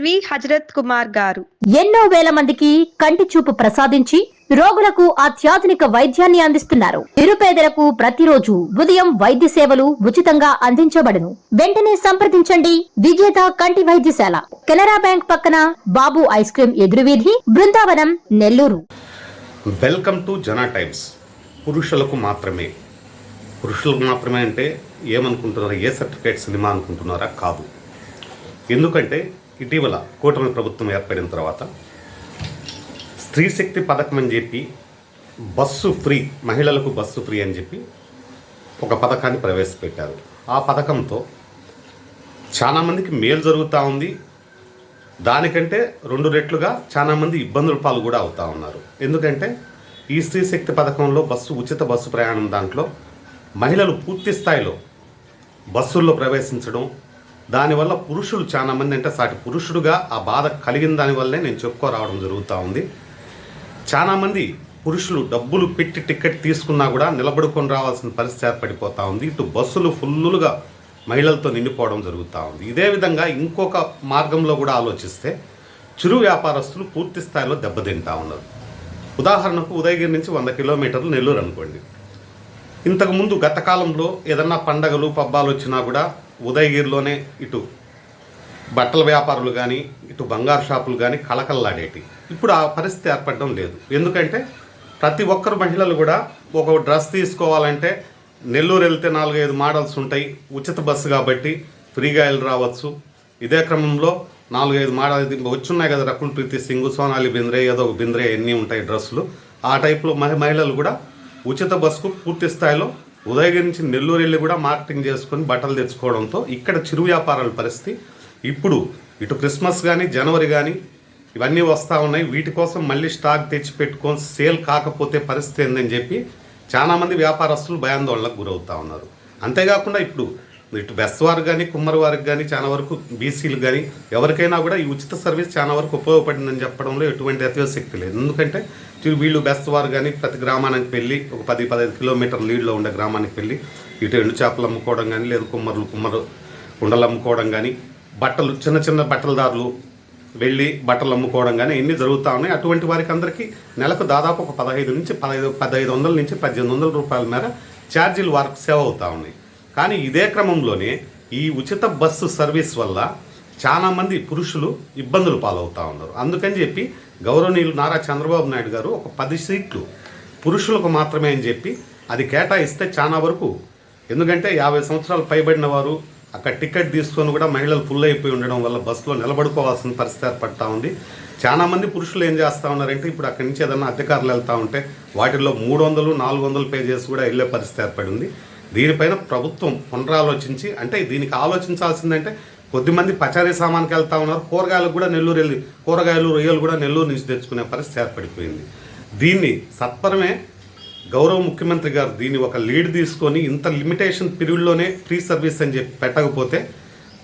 LV Hazrat Kumar గారు. ఎన్నో వేల మందికి కంటి చూపు ప్రసాదించి రోగులకు అత్యాధునిక వైద్యాన్ని అందిస్తున్నారు. నిరుపేదలకు ప్రతిరోజు ఉదయం వైద్య సేవలు ఉచితంగా అందించబడును. వెంటనే సంప్రదించండి. విజేత కంటి వైద్యశాల. కెనరా బ్యాంక్ పక్కన Babu ice cream ఎదురువీధి Brindavanam Nellore. Welcome to Jana Times. పురుషులకు మాత్రమే. పురుషులకు మాత్రమే అంటే ఏమనుకుంటున్నారా? ఏ సర్టిఫికేట్ సినిమా అనుకుంటున్నారా? కాదు. ఎందుకంటే ఇటీవల కూటమి ప్రభుత్వం ఏర్పడిన తర్వాత స్త్రీ శక్తి పథకం అని చెప్పి బస్సు ఫ్రీ మహిళలకు బస్సు ఫ్రీ అని చెప్పి ఒక పథకాన్ని ప్రవేశపెట్టారు. ఆ పథకంతో చాలామందికి మేలు జరుగుతూ ఉంది. దానికంటే రెండు రెట్లుగా చాలామంది ఇబ్బందుల పాలు కూడా అవుతూ ఉన్నారు. ఎందుకంటే ఈ స్త్రీ శక్తి పథకంలో బస్సు ఉచిత బస్సు ప్రయాణం దాంట్లో మహిళలు పూర్తి స్థాయిలో బస్సుల్లో ప్రవేశించడం దానివల్ల పురుషులు చాలామంది అంటే సాటి పురుషుడుగా ఆ బాధ కలిగిన దానివల్లే నేను చెప్పుకోరావడం జరుగుతూ ఉంది. చాలామంది పురుషులు డబ్బులు పెట్టి టికెట్ తీసుకున్నా కూడా నిలబడుకొని రావాల్సిన పరిస్థితి ఏర్పడిపోతూ ఉంది. ఇటు బస్సులు ఫుల్లుగా మహిళలతో నిండిపోవడం జరుగుతూ ఉంది. ఇదే విధంగా ఇంకొక మార్గంలో కూడా ఆలోచిస్తే చిరు వ్యాపారస్తులు పూర్తి స్థాయిలో దెబ్బతింటా ఉన్నారు. ఉదాహరణకు ఉదయగిరి నుంచి వంద కిలోమీటర్లు నెల్లూరు అనుకోండి. ఇంతకుముందు గత కాలంలో ఏదన్నా పండగలు పబ్బాలు వచ్చినా కూడా ఉదయగిరిలోనే ఇటు బట్టల వ్యాపారులు కానీ ఇటు బంగారు షాపులు కానీ కలకల్లాడేటి ఇప్పుడు ఆ పరిస్థితి ఏర్పడడం లేదు. ఎందుకంటే ప్రతి ఒక్కరు మహిళలు కూడా ఒక డ్రెస్ తీసుకోవాలంటే నెల్లూరు వెళ్తే నాలుగైదు మోడల్స్ ఉంటాయి ఉచిత బస్సు కాబట్టి ఫ్రీగా వెళ్ళి రావచ్చు. ఇదే క్రమంలో నాలుగైదు మోడల్ వచ్చున్నాయి కదా రకుల్ ప్రీతి సింగ్ సోనాలి బింద్రే ఏదో ఒక బింద్రే ఎన్ని ఉంటాయి డ్రెస్సులు. ఆ టైప్లో మహి మహిళలు కూడా ఉచిత బస్సుకు పూర్తి స్థాయిలో ఉదయగిరి నుంచి నెల్లూరు వెళ్ళి కూడా మార్కెటింగ్ చేసుకొని బట్టలు తెచ్చుకోవడంతో ఇక్కడ చిరు వ్యాపారాల పరిస్థితి. ఇప్పుడు ఇటు క్రిస్మస్ కానీ జనవరి కానీ ఇవన్నీ వస్తూ ఉన్నాయి. వీటి కోసం మళ్ళీ స్టాక్ తెచ్చి పెట్టుకొని సేల్ కాకపోతే పరిస్థితి ఏందని చెప్పి చాలామంది వ్యాపారస్తులు భయాందోళనకు గురవుతూ ఉన్నారు. అంతేకాకుండా ఇప్పుడు ఇటు బెస్ వారికి కానీ కుమ్మరి వారికి కానీ చాలా వరకు బీసీలు కానీ ఎవరికైనా కూడా ఈ ఉచిత సర్వీస్ చాలా వరకు ఉపయోగపడిందని చెప్పడంలో ఎటువంటి అత్యవశక్తి లేదు. ఎందుకంటే వీళ్ళు బెస్ వారు కానీ ప్రతి గ్రామానికి వెళ్ళి ఒక పది పదహైదు కిలోమీటర్ లీడ్లో ఉండే గ్రామానికి వెళ్ళి ఇటు ఎండు చేపలు అమ్ముకోవడం కానీ లేదు కుమ్మరులు కుమ్మరు ఉండలు అమ్ముకోవడం కానీ బట్టలు చిన్న చిన్న బట్టలదారులు వెళ్ళి బట్టలు అమ్ముకోవడం కానీ ఇన్ని జరుగుతూ ఉన్నాయి. అటువంటి వారికి అందరికీ నెలకు దాదాపు ఒక పదహైదు నుంచి పదహైదు పదహైదు వందల నుంచి పద్దెనిమిది వందల రూపాయల మేర ఛార్జీలు వారికి సేవ్ అవుతూ ఉన్నాయి. కానీ ఇదే క్రమంలోనే ఈ ఉచిత బస్సు సర్వీస్ వల్ల చాలామంది పురుషులు ఇబ్బందులు పాలవుతూ ఉన్నారు. అందుకని చెప్పి గౌరవనీయులు నారా చంద్రబాబు నాయుడు గారు ఒక పది సీట్లు పురుషులకు మాత్రమే అని చెప్పి అది కేటాయిస్తే చాలా వరకు. ఎందుకంటే యాభై సంవత్సరాలు పైబడిన వారు అక్కడ టికెట్ తీసుకొని కూడా మహిళలు ఫుల్ అయిపోయి ఉండడం వల్ల బస్సులో నిలబడుకోవాల్సిన పరిస్థితి ఏర్పడతా ఉంది. చాలా మంది పురుషులు ఏం చేస్తూ ఉన్నారంటే ఇప్పుడు అక్కడి నుంచి ఏదైనా అధికారులు వెళ్తూ ఉంటే వాటిల్లో మూడు వందలు నాలుగు వందలు పే చేసి కూడా వెళ్ళే పరిస్థితి ఏర్పడింది. దీనిపైన ప్రభుత్వం పునరాలోచించి అంటే దీనికి ఆలోచించాల్సిందంటే కొద్దిమంది పచారీ సామాన్కి వెళ్తా ఉన్నారు. కూరగాయలకు కూడా నెల్లూరు వెళ్ళి కూరగాయలు రొయ్యలు కూడా నెల్లూరు నుంచి తెచ్చుకునే పరిస్థితి ఏర్పడిపోయింది. దీన్ని సత్వరమే గౌరవ ముఖ్యమంత్రి గారు దీన్ని ఒక లీడ్ తీసుకొని ఇంత లిమిటేషన్ పీరియడ్లోనే ఫ్రీ సర్వీస్ అని చెప్పి పెట్టకపోతే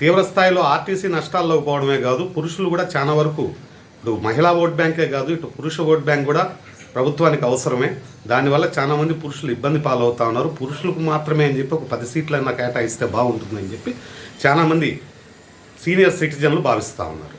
తీవ్ర స్థాయిలో ఆర్టీసీ నష్టాల్లోకి పోవడమే కాదు పురుషులు కూడా చాలా వరకు ఇప్పుడు మహిళా ఓట్ బ్యాంకే కాదు ఇటు పురుష ఓట్ బ్యాంక్ కూడా ప్రభుత్వానికి అవసరమే. దానివల్ల చాలా మంది పురుషులు ఇబ్బంది పాలవుతా ఉన్నారు. పురుషులకు మాత్రమే అని చెప్పి ఒక పది సీట్లైనా కేటాయిస్తే బాగుంటుందని చెప్పి చాలామంది సీనియర్ సిటిజన్లు భావిస్తూ ఉన్నారు.